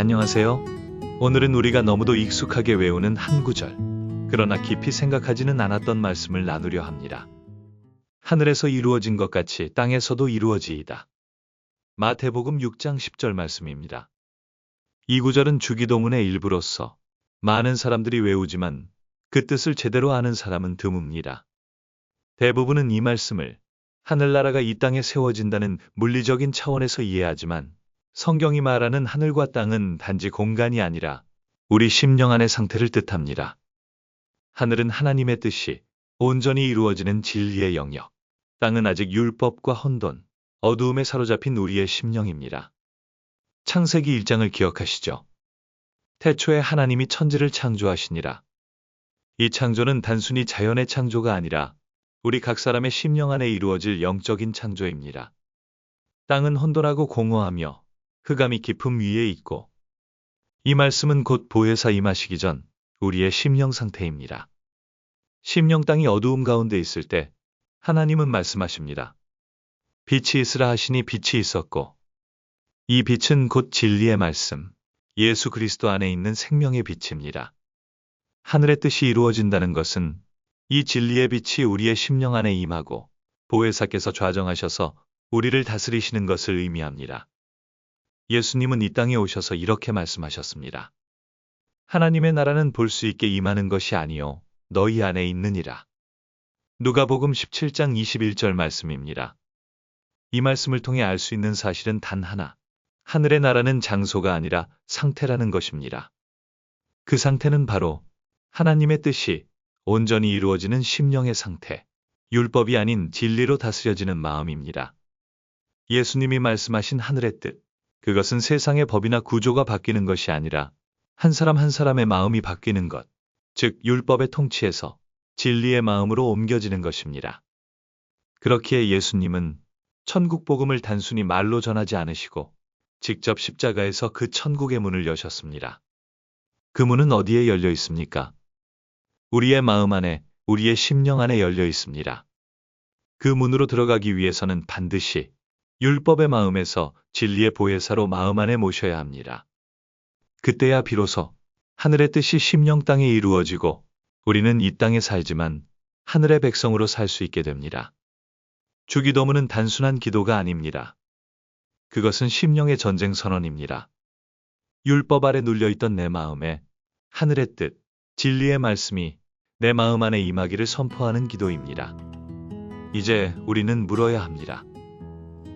안녕하세요. 오늘은 우리가 너무도 익숙하게 외우는 한 구절, 그러나 깊이 생각하지는 않았던 말씀을 나누려 합니다. 하늘에서 이루어진 것 같이 땅에서도 이루어지이다. 마태복음 6장 10절 말씀입니다. 이 구절은 주기도문의 일부로서 많은 사람들이 외우지만 그 뜻을 제대로 아는 사람은 드뭅니다. 대부분은 이 말씀을 하늘나라가 이 땅에 세워진다는 물리적인 차원에서 이해하지만 성경이 말하는 하늘과 땅은 단지 공간이 아니라 우리 심령 안의 상태를 뜻합니다. 하늘은 하나님의 뜻이 온전히 이루어지는 진리의 영역, 땅은 아직 율법과 혼돈, 어두움에 사로잡힌 우리의 심령입니다. 창세기 1장을 기억하시죠? 태초에 하나님이 천지를 창조하시니라. 이 창조는 단순히 자연의 창조가 아니라 우리 각 사람의 심령 안에 이루어질 영적인 창조입니다. 땅은 혼돈하고 공허하며 흑암이 깊음 위에 있고 이 말씀은 곧 보혜사 임하시기 전 우리의 심령 상태입니다. 심령 땅이 어두움 가운데 있을 때 하나님은 말씀하십니다. 빛이 있으라 하시니 빛이 있었고 이 빛은 곧 진리의 말씀, 예수 그리스도 안에 있는 생명의 빛입니다. 하늘의 뜻이 이루어진다는 것은 이 진리의 빛이 우리의 심령 안에 임하고 보혜사께서 좌정하셔서 우리를 다스리시는 것을 의미합니다. 예수님은 이 땅에 오셔서 이렇게 말씀하셨습니다. 하나님의 나라는 볼 수 있게 임하는 것이 아니요 너희 안에 있느니라. 누가복음 17장 21절 말씀입니다. 이 말씀을 통해 알 수 있는 사실은 단 하나. 하늘의 나라는 장소가 아니라 상태라는 것입니다. 그 상태는 바로 하나님의 뜻이 온전히 이루어지는 심령의 상태, 율법이 아닌 진리로 다스려지는 마음입니다. 예수님이 말씀하신 하늘의 뜻, 그것은 세상의 법이나 구조가 바뀌는 것이 아니라 한 사람 한 사람의 마음이 바뀌는 것, 즉 율법의 통치에서 진리의 마음으로 옮겨지는 것입니다. 그렇기에 예수님은 천국 복음을 단순히 말로 전하지 않으시고 직접 십자가에서 그 천국의 문을 여셨습니다. 그 문은 어디에 열려 있습니까? 우리의 마음 안에, 우리의 심령 안에 열려 있습니다. 그 문으로 들어가기 위해서는 반드시 율법의 마음에서 진리의 보혜사로 마음 안에 모셔야 합니다. 그때야 비로소 하늘의 뜻이 심령 땅에 이루어지고 우리는 이 땅에 살지만 하늘의 백성으로 살 수 있게 됩니다. 주기도문은 단순한 기도가 아닙니다. 그것은 심령의 전쟁 선언입니다. 율법 아래 눌려있던 내 마음에 하늘의 뜻, 진리의 말씀이 내 마음 안에 임하기를 선포하는 기도입니다. 이제 우리는 물어야 합니다.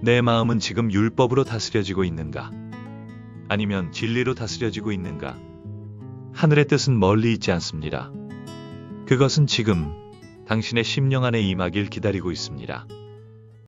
내 마음은 지금 율법으로 다스려지고 있는가? 아니면 진리로 다스려지고 있는가? 하늘의 뜻은 멀리 있지 않습니다. 그것은 지금 당신의 심령 안에 임하길 기다리고 있습니다.